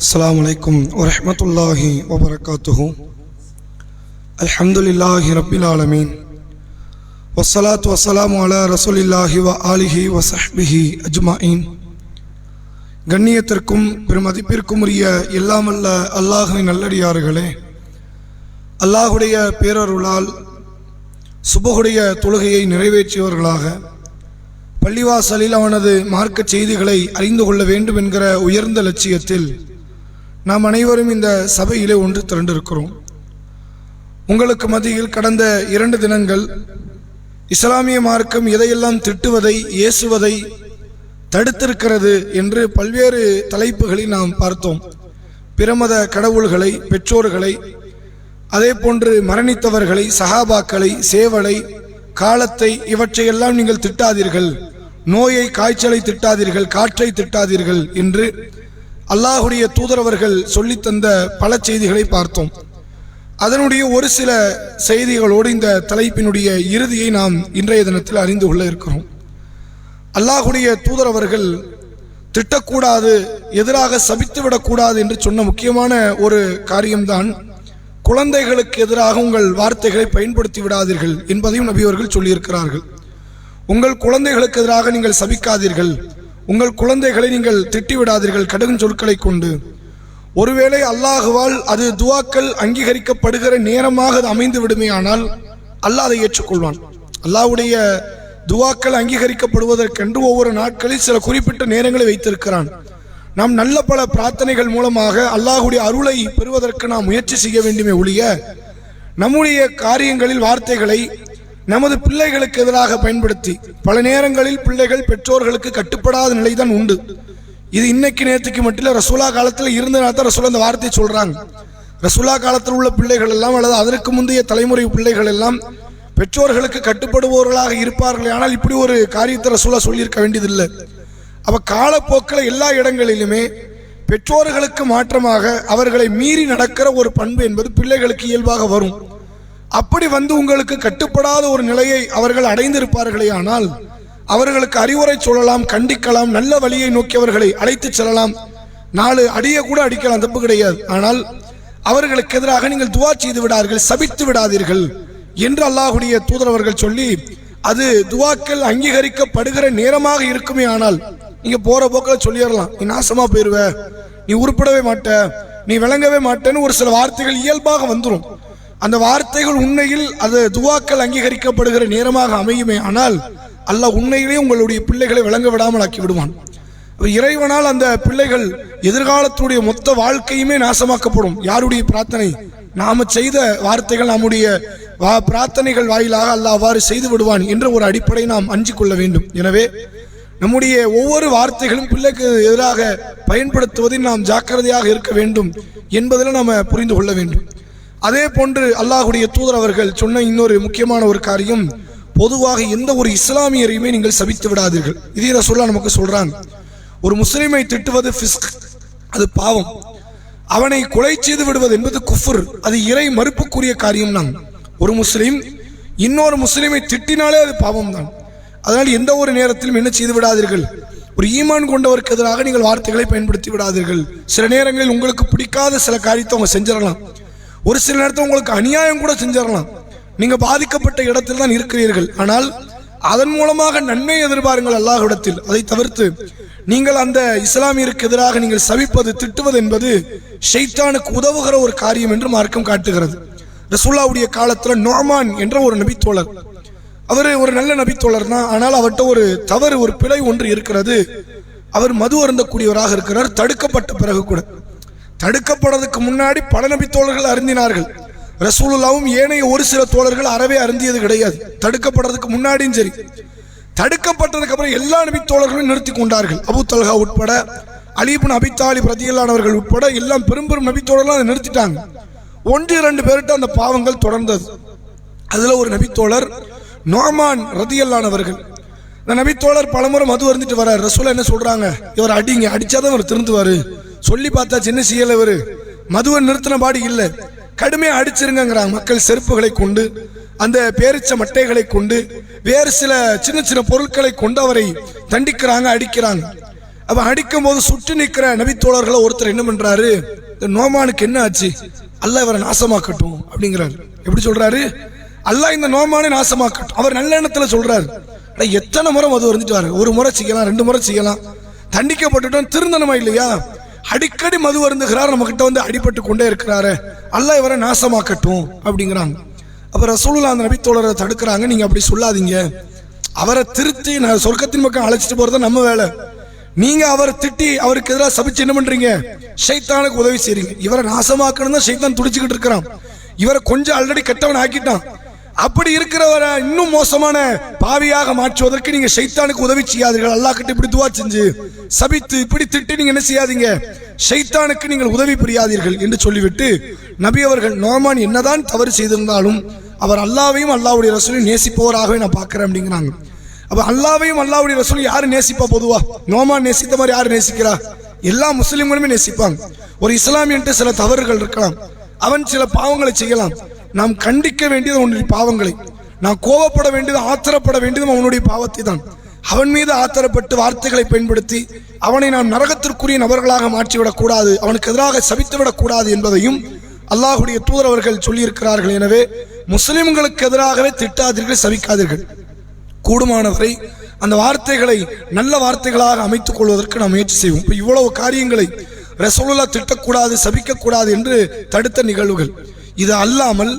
السلام عليكم ورحمة الله وبركاته الحمد لله رب العالمين والصلاة والسلام على رسول الله وآله وصحبه أجمعين கண்ணியத்திற்கும் பெருமதிப்பிற்கும் உரிய எல்லாம் அல்ல அல்லாஹுவின் நல்லடியார்களே அல்லாஹுடைய பேரருளால் சுபகுடைய தொழுகையை நிறைவேற்றியவர்களாக பள்ளிவாசலில் அவனது மார்க்க செய்திகளை அறிந்து கொள்ள வேண்டும் என்கிற உயர்ந்த லட்சியத்தில் நாம் அனைவரும் இந்த சபையிலே ஒன்று திரண்டிருக்கிறோம். உங்களுக்கு மத்தியில் கடந்த இரண்டு தினங்கள் இஸ்லாமிய மார்க்கம் எதையெல்லாம் திட்டுவதை ஏசுவதை தடுத்திருக்கிறது என்று பல்வேறு தலைப்புகளை நாம் பார்த்தோம். பிரமத கடவுள்களை பெற்றோர்களை அதே போன்று மரணித்தவர்களை சகாபாக்களை சேவலை காலத்தை இவற்றையெல்லாம் நீங்கள் திட்டாதீர்கள். நோயை காய்ச்சலை திட்டாதீர்கள் காற்றை திட்டாதீர்கள் என்று அல்லாஹுடைய தூதரவர்கள் சொல்லித்தந்த பல செய்திகளை பார்த்தோம். அதனுடைய ஒரு சில செய்திகளோடு இந்த தலைப்பினுடைய இறுதியை நாம் இன்றைய தினத்தில் அறிந்து கொள்ள இருக்கிறோம். அல்லாஹுடைய தூதரவர்கள் திட்டக்கூடாது எதிராக சபித்துவிடக்கூடாது என்று சொன்ன முக்கியமான ஒரு காரியம்தான் குழந்தைகளுக்கு எதிராக உங்கள் வார்த்தைகளை பயன்படுத்தி விடாதீர்கள் என்பதையும் நபியவர்கள் சொல்லியிருக்கிறார்கள். உங்கள் குழந்தைகளுக்கு எதிராக நீங்கள் சபிக்காதீர்கள். உங்கள் குழந்தைகளை நீங்கள் திட்டிவிடாதீர்கள் கடும் சொற்களை கொண்டு. ஒருவேளை அல்லாஹுவால் அது துவாக்கள் அங்கீகரிக்கப்படுகிற நேரமாக அது அமைந்து விடுமேயானால் அல்லாஹ் அதை ஏற்றுக்கொள்வான். அல்லாஹ்வுடைய துவாக்கள் அங்கீகரிக்கப்படுவதற்கென்று ஒவ்வொரு நாட்களில் சில குறிப்பிட்ட நேரங்களை வைத்திருக்கிறான். நாம் நல்ல பல பிரார்த்தனைகள் மூலமாக அல்லாஹுடைய அருளை பெறுவதற்கு நாம் முயற்சி செய்ய வேண்டுமே ஒழிய நம்முடைய காரியங்களில் வார்த்தைகளை நமது பிள்ளைகளுக்கு எதிராக பயன்படுத்தி பல நேரங்களில் பிள்ளைகள் பெற்றோர்களுக்கு கட்டுப்படாத நிலைதான் உண்டு. இது இன்னைக்கு நேற்றுக்கு மட்டும் இல்லை ரசூலா காலத்தில் இருந்தனால தான் ரசூலா அந்த வார்த்தையை சொல்கிறாங்க ரசூலா காலத்தில் உள்ள பிள்ளைகள் எல்லாம் அல்லது அதற்கு முந்தைய தலைமுறை பிள்ளைகள் எல்லாம் பெற்றோர்களுக்கு கட்டுப்படுபவர்களாக இருப்பார்கள் ஆனால் இப்படி ஒரு காரியத்தை ரசூலா சொல்லியிருக்க வேண்டியதில்லை. அப்போ காலப்போக்கில் எல்லா இடங்களிலுமே பெற்றோர்களுக்கு மாற்றமாக அவர்களை மீறி நடக்கிற ஒரு பண்பு என்பது பிள்ளைகளுக்கு இயல்பாக வரும். அப்படி வந்து உங்களுக்கு கட்டுப்படாத ஒரு நிலையை அவர்கள் அடைந்திருப்பார்களே ஆனால் அவர்களுக்கு அறிவுரை சொல்லலாம் கண்டிக்கலாம் நல்ல வழியை நோக்கி அவர்களை அழைத்து செல்லலாம். நாலு அடிய கூட அடிக்கலாம் தப்பு கிடையாது. ஆனால் அவர்களுக்கு எதிராக நீங்கள் துவா செய்து விடார்கள் சபித்து விடாதீர்கள் என்று அல்லாஹுடைய தூதரவர்கள் சொல்லி அது துவாக்கள் அங்கீகரிக்கப்படுகிற நேரமாக இருக்குமே ஆனால் நீங்க போற போக்கில் சொல்லிடலாம். நீ நாசமா போயிருவ நீ உருப்படவே மாட்ட நீ விளங்கவே மாட்டேன்னு ஒரு சில வார்த்தைகள் இயல்பாக வந்துடும் அந்த வார்த்தைகள் உண்மையில் அது துவாக்கள் அங்கீகரிக்கப்படுகிற நேரமாக அமையுமே ஆனால் அல்லாஹ் உண்மையிலே உங்களுடைய பிள்ளைகளை விளங்க விடாமல் ஆக்கி விடுவான் இறைவனால் அந்த பிள்ளைகள் எதிர்காலத்துடைய மொத்த வாழ்க்கையுமே நாசமாக்கப்படும். யாருடைய பிரார்த்தனை? நாம செய்த வார்த்தைகள் நம்முடைய வா பிரார்த்தனைகள் வாயிலாக அல்லாஹ் அவ்வாறு செய்து விடுவான் என்ற ஒரு அடிப்படை நாம் அஞ்சு கொள்ள வேண்டும். எனவே நம்முடைய ஒவ்வொரு வார்த்தைகளும் பிள்ளைக்கு எதிராக பயன்படுத்துவதில் நாம் ஜாக்கிரதையாக இருக்க வேண்டும் என்பதில் நாம் புரிந்து கொள்ள வேண்டும். அதே போன்று அல்லாஹுடைய தூதர் அவர்கள் சொன்ன இன்னொரு முக்கியமான ஒரு காரியம் பொதுவாக எந்த ஒரு இஸ்லாமியரையுமே நீங்கள் சபித்து விடாதீர்கள். இதே ரசோல்லா நமக்கு சொல்றாங்க ஒரு முஸ்லீமை திட்டுவது ஃபிஸ்க் அது பாவம். அவனை கொலை செய்து விடுவது என்பது குஃபுர் அது இறை மறுப்புக்குரிய காரியம் தான். ஒரு முஸ்லீம் இன்னொரு முஸ்லீமை திட்டினாலே அது பாவம் தான். அதனால் எந்த ஒரு நேரத்திலும் என்ன செய்து விடாதீர்கள்? ஒரு ஈமான் கொண்டவருக்கு எதிராக நீங்கள் வார்த்தைகளை பயன்படுத்தி விடாதீர்கள். சில நேரங்களில் உங்களுக்கு பிடிக்காத சில காரியத்தை அவங்க செஞ்சிடலாம். ஒரு சில நேரத்தில் உங்களுக்கு அநியாயம் கூட செஞ்சிடலாம். நீங்கள் பாதிக்கப்பட்ட இடத்தில் தான் இருக்கிறீர்கள். ஆனால் அதன் மூலமாக நன்மை எதிர்பாருங்கள் அல்லாஹ்விடத்தில். அதை தவிர்த்து நீங்கள் அந்த இஸ்லாமியருக்கு எதிராக நீங்கள் சவிப்பது திட்டுவது என்பது ஷைத்தானுக்கு உதவுகிற ஒரு காரியம் என்று மார்க்கம் காட்டுகிறது. ரசூல்லாவுடைய காலத்தில் நோமான் என்ற ஒரு நபித்தோழர். அவர் ஒரு நல்ல நபித்தோழர் தான். ஆனால் அவர்கிட்ட ஒரு தவறு ஒரு பிழை ஒன்று இருக்கிறது. அவர் மது அருந்தக்கூடியவராக இருக்கிறார். தடுக்கப்பட்ட பிறகு கூட. தடுக்கப்படுறதுக்கு முன்னாடி பல நபித்தோழர்கள் அருந்தினார்கள். ரசூலுல்லாவும் ஏனைய ஒரு சில தோழர்கள் அறவே அருந்தியது கிடையாது. தடுக்கப்படுறதுக்கு முன்னாடியும் சரி. தடுக்கப்பட்டதுக்கு அப்புறம் எல்லா நபித்தோழர்களும் நிறுத்தி கொண்டார்கள். அபு தல்ஹா உட்பட அலிபுன் அபித்தாலி பிரதியலானவர்கள் உட்பட எல்லாம் பெரும் பெரும் நபித்தோழர்களும் அதை நிறுத்திட்டாங்க. ஒன்று இரண்டு பேர்கிட்ட அந்த பாவங்கள் தொடர்ந்தது. அதுல ஒரு நபித்தோழர் நோமான் ரதியல்லானவர்கள் இந்த நபித்தோழர் பலமுறை மது வந்துட்டு வர்றார். ரசூலா என்ன சொல்றாங்க? இவர் அடிங்க. அடிச்சாதான் இவர் திருந்துவாரு. சொல்லி பார்த்தா சின்ன செய்யல இவர்? மதுவை நிறுத்தின பாடி இல்லை. கடுமையாக அடிச்சிருங்கிறாங்க மக்கள் செருப்புகளை கொண்டு அந்த பேரிச்ச மட்டைகளை கொண்டு வேறு சில சின்ன சின்ன பொருட்களை கொண்டு அவரை தண்டிக்கிறாங்க அடிக்கிறாங்க. அவன் அடிக்கும் போது சுற்றி நிற்கிற நபித்தோழர்களை ஒருத்தர் என்ன பண்ணுறாரு இந்த நோமானுக்கு என்ன ஆச்சு? அல்ல இவரை நாசமாக்கட்டும் அப்படிங்கிறாரு. எப்படி சொல்கிறாரு அல்ல இந்த நோமானை நாசமாக்கட்டும். அவர் நல்ல எண்ணத்தில் சொல்கிறாரு எத்தனை முறை மது வந்துட்டாரு? ஒரு முறை செய்யலாம் ரெண்டு முறை செய்யலாம். தண்டிக்கப்பட்டுட்டோம் திருந்தனமா இல்லையா? அடிக்கடி மது வருந்துகிறார் நம்ம கிட்ட வந்து அடிபட்டு கொண்டே இருக்கிறாரு. அல்லாஹ் இவரை நாசமாக்கட்டும் அப்படிங்கிறாங்க. அப்ப ரசூலுல்லா அந்த நபித்தோழரை தடுக்கிறாங்க நீங்க அப்படி சொல்லாதீங்க. அவரை திருத்தி நான் சொர்க்கத்தின் பக்கம் அழைச்சிட்டு போறது நம்ம வேலை. நீங்க அவரை திட்டி அவருக்கு எதிராக சபிச்சு என்ன பண்றீங்க? சைத்தானுக்கு உதவி செய்றீங்க. இவரை நாசமாக்கணும் தான் சைத்தான் துடிச்சுக்கிட்டு இருக்கிறான். இவரை கொஞ்சம் ஆல்ரெடி கெட்டவன் ஆக்கிட்டான். அப்படி இருக்கிறவரை இன்னும் மோசமான பாவியாக மாற்றுவதற்கு நீங்க ஷைத்தானுக்கு உதவி செய்யாதீர்கள். அல்லாஹ் கிட்ட இப்படி துவா செஞ்சு சபித்து இப்படி திட்டு நீங்க என்ன செய்யாதீங்க? ஷைத்தானுக்கு நீங்கள் உதவி புரியாதீர்கள் என்று சொல்லிவிட்டு நபி அவர்கள் நோமான் என்னதான் தவறு செய்திருந்தாலும் அவர் அல்லாவையும் அல்லாவுடைய ரசூலையும் நேசிப்பவராகவே நான் பார்க்கிறேன் அப்படிங்கிறாங்க. அப்ப அல்லாவையும் அல்லாவுடைய ரசூலையும் யாரு நேசிப்பா பொதுவா? நோமான் நேசித்த மாதிரி யாரு நேசிக்கிறா? எல்லா முஸ்லிம்களுமே நேசிப்பாங்க. ஒரு இஸ்லாமியன்ட்டு சில தவறுகள் இருக்கலாம். அவன் சில பாவங்களை செய்யலாம். நாம் கண்டிக்க வேண்டியது உன்னுடைய பாவங்களை. நாம் கோபப்பட வேண்டியது ஆத்திரப்பட வேண்டியதும் அவனுடைய பாவத்தை தான் அவன் மீது ஆத்திரப்பட்டு வார்த்தைகளை பயன்படுத்தி அவனை நாம் நரகத்திற்குரிய நபர்களாக மாற்றிவிடக்கூடாது அவனுக்கு எதிராக சபித்துவிடக்கூடாது என்பதையும் அல்லாஹுடைய தூதர் அவர்கள் சொல்லியிருக்கிறார்கள். எனவே முஸ்லிம்களுக்கு எதிராகவே திட்டாதீர்கள் சபிக்காதீர்கள். கூடுமானவரை அந்த வார்த்தைகளை நல்ல வார்த்தைகளாக அமைத்துக் கொள்வதற்கு நாம் முயற்சி செய்வோம். இப்போ இவ்வளவு காரியங்களை ரசோலுல்லா திட்டக்கூடாது சபிக்கக்கூடாது என்று தடுத்த நிகழ்வுகள். இது அல்லாமல்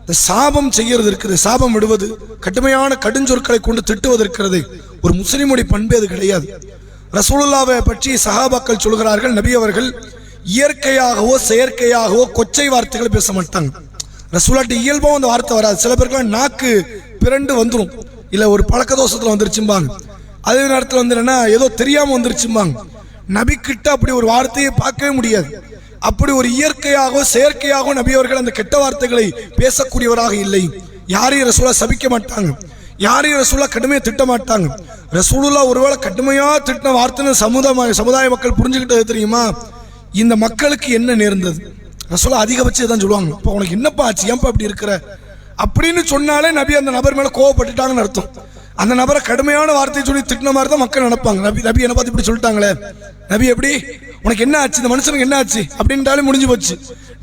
இந்த சாபம் செய்யறது இருக்குது சாபம் விடுவது கடுமையான கடுஞ்சொற்களை கொண்டு திட்டுவது இருக்கிறது. ஒரு முஸ்லிமுடைய பண்பு அது கிடையாது. ரசூலுல்லாவை பற்றி சஹாபாக்கள் சொல்கிறார்கள் நபி அவர்கள் இயற்கையாகவோ செயற்கையாகவோ கொச்சை வார்த்தைகளை பேச மாட்டாங்க. ரசூலாட்டு இயல்பாவும் அந்த வார்த்தை வராது. சில பேருக்குலாம் நாக்கு பிறண்டு வந்துடும் இல்லை ஒரு பழக்க தோஷத்தில் வந்துருச்சும்பாங்க. அதே நேரத்தில் வந்து என்னன்னா ஏதோ தெரியாமல் வந்துருச்சும்பாங்க. நபி கிட்ட அப்படி ஒரு வார்த்தையை பார்க்கவே முடியாது. அப்படி ஒரு இயற்கையாகவோ செயற்கையாகவோ நபி அவர்கள் அந்த கெட்ட வார்த்தைகளை பேசக்கூடியவராக இல்லை. யாரையும் ரசூலா சபிக்க மாட்டாங்க. யாரையும் ரசூலா கடுமையாக திட்ட மாட்டாங்க. ரசூலுல்லா ஒருவேளை கடுமையா திட்டின வார்த்தைன்னு சமுதாய சமுதாய மக்கள் புரிஞ்சுக்கிட்டது தெரியுமா? இந்த மக்களுக்கு என்ன நேர்ந்தது? ரசூலா அதிகபட்சம் தான் சொல்லுவாங்க. இப்போ உனக்கு என்னப்பா ஆச்சு? ஏன்ப்பா இப்படி இருக்கிற? அப்படின்னு சொன்னாலே நபி அந்த நபர் மேல கோவப்பட்டுட்டாங்கன்னு அர்த்தம். அந்த நபரை கடுமையான வார்த்தையை சொல்லி திட்டின மாதிரி தான் மக்கள் நினைப்பாங்க. நபி நபி என்ன பார்த்து இப்படி சொல்லிட்டாங்களே. நபி எப்படி? உனக்கு என்ன ஆச்சு? இந்த மனுஷனுக்கு என்ன ஆச்சு? அப்படின்ட்டாலே முடிஞ்சு போச்சு.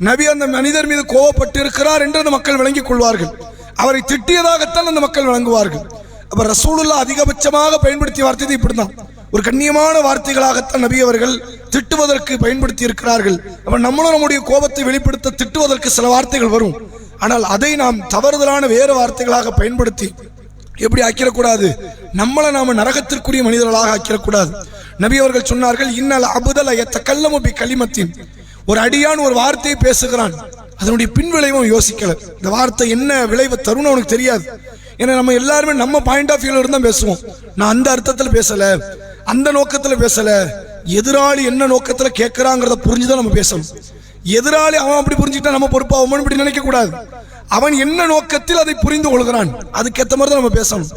நபி அந்த மனிதர் மீது கோவப்பட்டு இருக்கிறார் என்று அந்த மக்கள் விளங்கிக் கொள்வார்கள். அவரை திட்டியதாகத்தான் அந்த மக்கள் விளங்குவார்கள். அப்போ ரசூலுல்லா அதிகபட்சமாக பயன்படுத்திய வார்த்தை இப்படி தான் ஒரு கண்ணியமான வார்த்தைகளாகத்தான் நபி அவர்கள் திட்டுவதற்கு பயன்படுத்தி இருக்கிறார்கள் அப்ப நம்மளும் நம்முடைய கோபத்தை வெளிப்படுத்த திட்டுவதற்கு சில வார்த்தைகள் வரும். ஆனால் அதை நாம் தவறுதலான வேறு வார்த்தைகளாக பயன்படுத்தி எப்படி ஆக்கிடக்கூடாது? நம்மளை நாம நரகத்திற்குரிய மனிதர்களாக ஆக்கிடக்கூடாது. நபி அவர்கள் சொன்னார்கள் இன்னல் அபுதல் எத்த கல்லமோ பி களிமத்தின் ஒரு அடியான் ஒரு வார்த்தையை பேசுகிறான். அதனுடைய பின்விளைவும் யோசிக்கல. இந்த வார்த்தை என்ன விளைவை தரும்னு அவனுக்கு தெரியாது. ஏன்னா நம்ம எல்லாருமே நம்ம பாயிண்ட் ஆஃப் வியூல இருந்து தான் பேசுவோம். நான் அந்த அர்த்தத்தில் பேசல. அந்த நோக்கத்தில் பேசல. எதிராளி என்ன நோக்கத்தில் கேட்கறாங்கிறத புரிஞ்சுதான் நம்ம பேசணும். எதிராளி அவன் அப்படி புரிஞ்சுக்கிட்டா நம்ம பொறுப்பா? அவன் இப்படி நினைக்க கூடாது அவன் என்ன நோக்கத்தில் அதை புரிந்து கொள்கிறான்? அதுக்கேற்ற மாதிரி தான் நம்ம பேசணும்.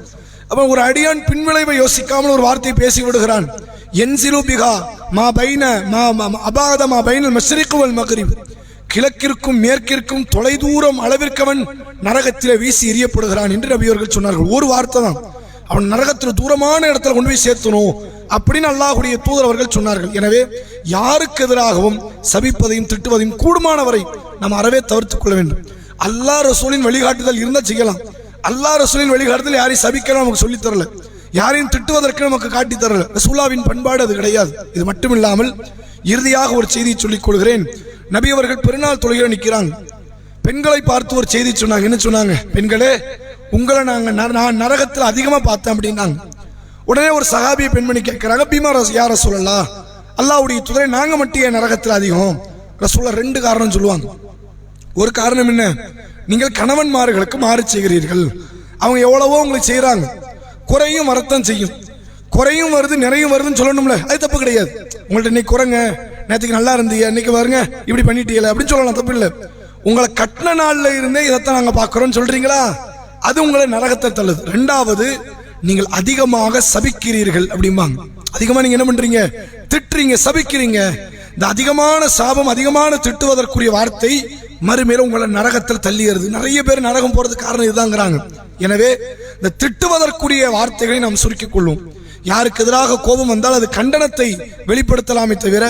அவன் ஒரு அடியான் பின்விளைவை யோசிக்காமல் ஒரு வார்த்தையை பேசி விடுகிறான். என்சிலு பிகா மா பைன மா மா- அபாத மா பைனல் மெஸ்ரிக்குவல் மகரி கிழக்கிற்கும் மேற்கிற்கும் தொலைதூரம் அளவிற்கவன் நரகத்தில் வீசி எறியப்படுகிறான் என்று நபி சொன்னார்கள். ஒரு வார்த்தை தான். அவன் நரகத்தில் தூரமான இடத்துல கொண்டு போய் சேர்த்தணும் அப்படின்னு அல்லாஹுடைய தூதர் அவர்கள் சொன்னார்கள். எனவே யாருக்கு எதிராகவும் சபிப்பதையும் திட்டுவதையும் கூடுமானவரை நாம் அறவே தவிர்த்து கொள்ள வேண்டும். அல்லாஹ் ரசூலின் வழிகாட்டுதல் இருந்தால் செய்யலாம். அல்லாஹ் ரசூலின் வழிகாட்டுதல் யாரையும் சபிக்கலாம் நமக்கு சொல்லித் தரல. யாரையும் திட்டுவதற்கு நமக்கு காட்டி தரல. ரசூலாவின் பண்பாடு அது கிடையாது. இது மட்டும் இல்லாமல் இறுதியாக ஒரு செய்தியை சொல்லிக் கொள்கிறேன். நபி அவர்கள் பெருநாள் தொழுகையில் நிற்கிறாங்க பெண்களை பார்த்து ஒரு செய்தி சொன்னாங்க. என்ன சொன்னாங்க? பெண்களே உங்களை நாங்கள் நான் நரகத்தில் அதிகமாக பார்த்தேன் அப்படின்னாங்க. உடனே ஒரு சகாபிய பெண்மணி கேட்குறாங்க பீமா ரஸ் யார சொல்லலாம் அல்லாவுடைய துறை நாங்கள் மட்டும் ஏன் நரகத்தில் அதிகம்? ரசூல்லா ரெண்டு காரணம் சொல்லுவாங்க. ஒரு காரணம் என்ன? நீங்கள் கணவன்மார்களுக்கு மாறு செய்கிறீர்கள். அவங்க எவ்வளவோ உங்களுக்கு செய்கிறாங்க குறையும் வரத்தான் செய்யும். குறையும் வருது நிறையும் வருதுன்னு சொல்லணும்ல. அது தப்பு கிடையாது. உங்கள்ட்ட இன்னைக்கு குறைங்க. நேற்றுக்கு நல்லா இருந்தீங்க இன்னைக்கு வருங்க. இப்படி பண்ணிட்டீங்களே அப்படின்னு சொல்லலாம் தப்பு இல்லை. உங்களை கட்டின நாளில் இருந்தே இதைத்தான் நாங்கள் பார்க்குறோன்னு சொல்கிறீங்களா அது உங்களை நரகத்தை தள்ளுது. ரெண்டாவது நீங்கள் அதிகமாக சபிக்கிறீர்கள் அப்படிம்பாங்க. அதிகமாக நீங்க என்ன பண்றீங்க? திட்டுறீங்க சபிக்கிறீங்க. இந்த அதிகமான சாபம் அதிகமான திட்டுவதற்குரிய வார்த்தை மறுமையில உங்களை நரகத்தில் தள்ளியது நிறைய பேர் நரகம் போறதுக்கு காரணம் இதுதாங்கிறாங்க. எனவே இந்த திட்டுவதற்குரிய வார்த்தைகளை நாம் சுருக்கிக் கொள்வோம். யாருக்கு எதிராக கோபம் வந்தால் அது கண்டனத்தை வெளிப்படுத்தலாமே தவிர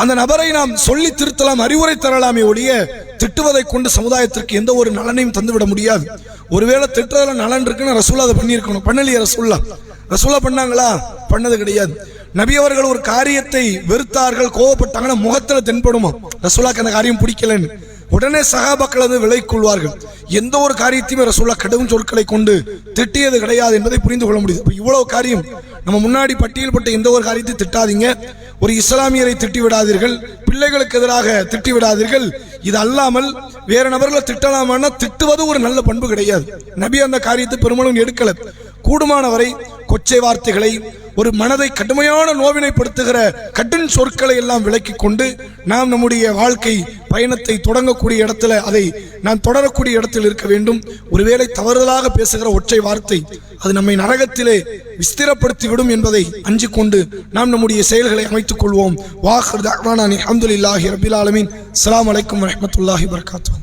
அந்த நபரை நாம் சொல்லி திருத்தலாம் அறிவுரை தரலாமே ஒழிய திட்டுவதை கொண்டு சமுதாயத்திற்கு எந்த ஒரு நலனையும் தந்துவிட முடியாது. ஒருவேளை திட்டுறதுல நலன் இருக்குன்னு ரசூலா அதை பண்ணியிருக்கணும். பண்ணலையே ரசூல்லா ரசூலா பண்ணாங்களா? பண்ணது கிடையாது. நபி அவர்கள் ஒரு காரியத்தை வெறுத்தார்கள் கோவப்பட்டாங்கன்னா முகத்தில் தென்படுமா? ரசூலாக்கு அந்த காரியம் பிடிக்கலன்னு. உடனே சகாபாக்கள் அது விலை கொள்வார்கள் எந்த ஒரு காரியத்தையுமே ரசூல்லா கடும் சொற்களை கொண்டு திட்டியது கிடையாது என்பதை புரிந்து கொள்ள முடியுது. இப்போ இவ்வளவு காரியம். நம்ம முன்னாடி பட்டியல்பட்ட எந்த ஒரு காரியத்தையும் திட்டாதீங்க. ஒரு இஸ்லாமியரை திட்டி விடாதீர்கள். பிள்ளைகளுக்கு எதிராக திட்டி விடாதீர்கள். இது அல்லாமல் வேற நபர்களை திட்டலாமான்னா திட்டுவது ஒரு நல்ல பண்பு கிடையாது. நபி அந்த காரியத்தை பெருமளவு எடுக்கல. கூடுமானவரை கொச்சை வார்த்தைகளை ஒரு மனதை கடுமையான நோவினைப்படுத்துகிற கடும் சொற்களை எல்லாம் விலக்கி கொண்டு நாம் நம்முடைய வாழ்க்கை பயணத்தை தொடங்கக்கூடிய இடத்துல அதை நாம் தொடரக்கூடிய இடத்தில் இருக்க வேண்டும். ஒருவேளை தவறுதலாக பேசுகிற ஒற்றை வார்த்தை அது நம்மை நரகத்திலே விஸ்திரப்படுத்திவிடும் என்பதை அஞ்சு கொண்டு நாம் நம்முடைய செயல்களை அமைத்துக் கொள்வோம். வாஹர் தஹ்வானானி அஹமதுல்லாஹி ரபில் ஆலமீன். அஸ்ஸலாமு அலைக்கும் வரஹ்மத்துல்லாஹி வபரகாத்துஹு.